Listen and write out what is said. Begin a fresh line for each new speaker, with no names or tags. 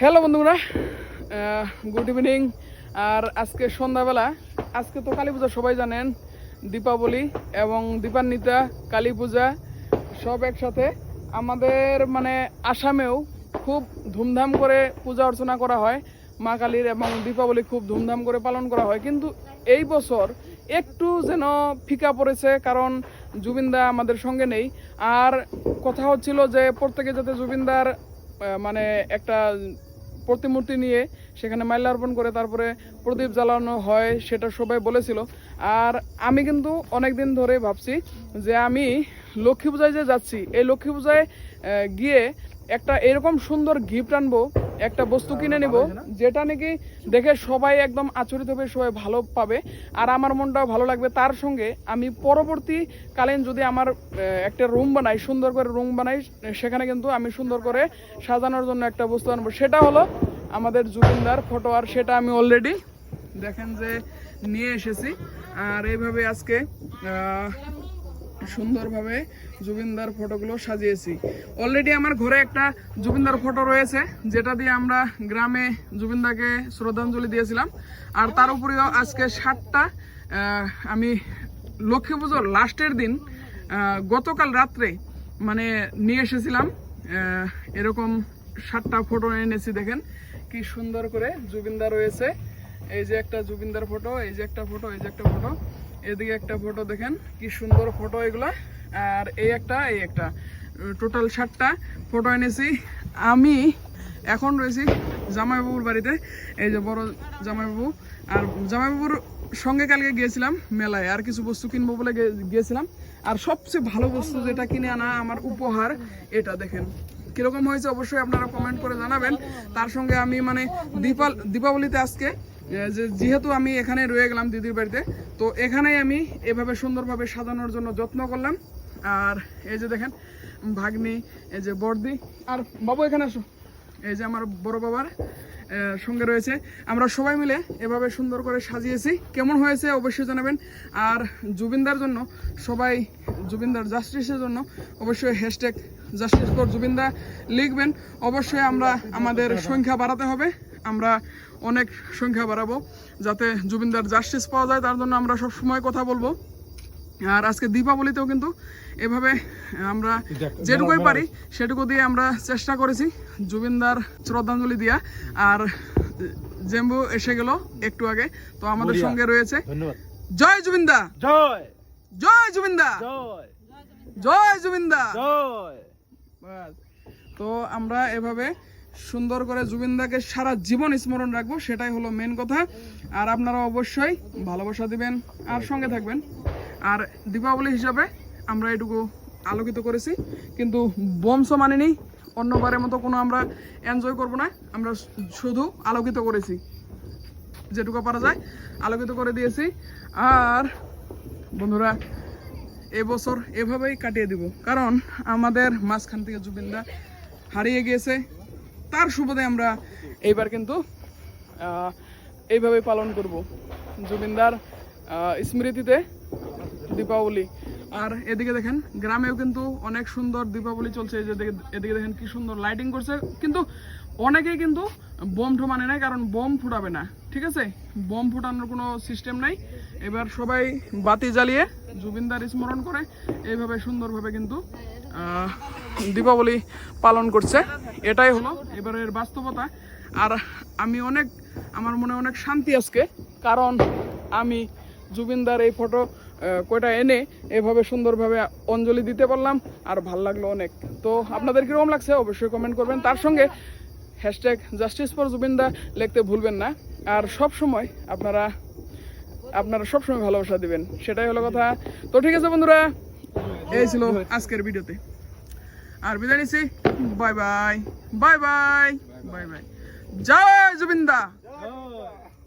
Hello বন্ধুরা good evening আর আজকে সন্ধ্যাবেলা, আজকে তো কালী পূজা, সবাই জানেন, দীপাবলি এবং দীপান্বিতা, কালী পূজা, সব একসাথে আমাদের মানে আসামেও খুব ধুমধাম করে পূজা অর্চনা করা হয়। মা কালীর এবং দীপাবলি খুব ধুমধাম করে পালন করা হয়। কিন্তু এই বছর একটু যেন ফিকা পড়েছে, কারণ জুবিনদা আমাদের সঙ্গে নেই। আর কথা হচ্ছিল যে, প্রত্যেকে যাতে জুবিনদার মানে একটা প্রতিমূর্তি নিয়ে সেখানে মাল্যার্পণ করে তারপরে প্রদীপ জ্বালানো হয়, সেটা সবাই বলেছিল। আর আমি কিন্তু অনেক দিন ধরে ভাবছি যে আমি লক্ষ্মী পূজায় যে যাচ্ছি, এই লক্ষ্মী পূজায় গিয়ে একটা এরকম সুন্দর গিফট আনব একটা বস্তু কিনে নিব যেটা নাকি দেখে সবাই একদম আচরিত হবে সবাই ভালো পাবে। আর আমার মনটাও ভালো লাগবে। তার সঙ্গে আমি পরবর্তী কালীন যদি আমার একটা রুম বানাই সুন্দর করে রুম বানাই সেখানে কিন্তু আমি সুন্দর করে সাজানোর জন্য একটা বস্তু আনব। সেটা হলো আমাদের জুবিনদার ফটো আর সেটা আমি অলরেডি দেখেন যে নিয়ে এসেছি। আর এইভাবে আজকে সুন্দরভাবে জুবিনদার ফটোগুলো সাজিয়েছি। অলরেডি আমার ঘরে একটা জুবিনদার ফটো রয়েছে, যেটা দিয়ে আমরা গ্রামে জুবিনদাকে শ্রদ্ধাঞ্জলি দিয়েছিলাম। আর তার উপরেও আজকে সাতটা আমি লক্ষ্মী পুজোর লাস্টের দিন গতকাল রাত্রে মানে নিয়ে এসেছিলাম। এরকম সাতটা ফটো এনেছি দেখেন, কি সুন্দর করে জুবিনদা রয়েছে। এই যে একটা জুবিনদার ফটো, এই যে একটা ফটো, এই যে একটা ফটো। এদিকে একটা ফটো দেখেন, কি সুন্দর ফটো এগুলা। আর এই একটা এই একটা। টোটাল সাতটা ফটো এনেছি। আমি এখন রয়েছি জামাইবাবুর বাড়িতে। এই যে বড় জামাইবাবু। আর জামাইবাবুর সঙ্গে কালকে গিয়েছিলাম মেলায়। আর কিছু বস্তু কিনবো বলে গিয়েছিলাম। আর সবচেয়ে ভালো বস্তু যেটা কিনে আনা আমার উপহার, এটা দেখেন। কীরকম হয়েছে অবশ্যই আপনারা কমেন্ট করে জানাবেন। তার সঙ্গে আমি মানে দীপাল দীপাবলিতে আজকে যেহেতু আমি এখানে রয়ে গেলাম দিদির বাড়িতে, তো এখানে আমি এভাবে সুন্দরভাবে সাজানোর জন্য যত্ন করলাম। আর এই যে দেখেন, ভাগ্নি, এই যে বর্দি, আর বাবু এখানে আসো। এই যে আমার বড় বাবার সঙ্গে রয়েছে। আমরা সবাই মিলে এভাবে সুন্দর করে সাজিয়েছি। কেমন হয়েছে অবশ্যই জানাবেন। আর জুবিনদার জন্য সবাই জুবিনদার জাস্টিসের জন্য অবশ্যই হ্যাশট্যাগ জাস্টিস ফর জুবিনদা লিখবেন। অবশ্যই আমরা আমাদের সংখ্যা বাড়াতে হবে। আমরা অনেক সংখ্যা বাড়াবো যাতে জুবিনদার জাস্টিস পাওয়া যায়। তার জন্য আমরা সব সময় কথা বলব। আর আজকে দীপাবলিতেও কিন্তু এভাবে আমরা যেটুকুই পারি সেটুকু দিয়ে আমরা চেষ্টা করেছি জুবিনদার শ্রদ্ধাঞ্জলি দিয়া। আর জেম্বু এসে গেল একটু আগে তো আমাদের সঙ্গে রয়েছে। জয় জুবিনদা।
জয়।
জয় জুবিনদা।
জয়।
জয় জুবিনদা।
জয়।
তো আমরা এভাবে সুন্দর করে জুবিনদাকে সারা জীবন স্মরণ রাখব সেটাই হলো মেন কথা। আর আপনারা অবশ্যই ভালোবাসা দিবেন আর সঙ্গে থাকবেন। আর দীপাবলি হিসাবে আমরা এটুকু আলোকিত করেছি। কিন্তু বংশ মানিনি অন্যবারের মতো কোনো আমরা এনজয় করব না। আমরা শুধু আলোকিত করেছি। যেটুকু পারা যায় আলোকিত করে দিয়েছি। আর বন্ধুরা এবছর এভাবেই কাটিয়ে দিব। কারণ আমাদের মাঝখান থেকে জুবিনদা হারিয়ে গিয়েছে। তার সুবাদে আমরা এইবার কিন্তু আহ, এইভাবেই পালন করব। জুবিনদার স্মৃতিতে দীপাবলি। আর এদিকে দেখেন, গ্রামেও কিন্তু অনেক সুন্দর দীপাবলি চলছে। যে এদিকে দেখেন কি সুন্দর লাইটিং করছে। কিন্তু অনেকেই কিন্তু বোম মানে নাই, কারণ বোম ফুটাবে না। ঠিক আছে? বোম ফুটানোর কোনো সিস্টেম নাই। এবার সবাই বাতি জ্বালিয়ে জুবিনদার স্মরণ করে এইভাবে সুন্দরভাবে কিন্তু দীপাবলি পালন করছে। এটাই হলো এবারের বাস্তবতা। আর আমি অনেক আমার মনে অনেক শান্তি আজকে। কারণ আমি জুবিনদার এই ফটো কয়টা এনে এভাবে সুন্দরভাবে অঞ্জলি দিতে পারলাম, আর ভালো লাগল অনেক। তো আপনাদের কীরকম লাগছে অবশ্যই কমেন্ট করবেন। তার সঙ্গে হ্যাশট্যাগ জাস্টিস ফর জুবিনদা লিখতে ভুলবেন না। আর সব সময় আপনারা আপনারা সবসময় ভালোবাসা দিবেন। সেটাই হলো কথা। তো ঠিক আছে বন্ধুরা, এই ছিল আজকের ভিডিওতে। আর বিদায় নিচ্ছি। Bye bye. Bye bye. Bye bye. জয় জুবিনদা।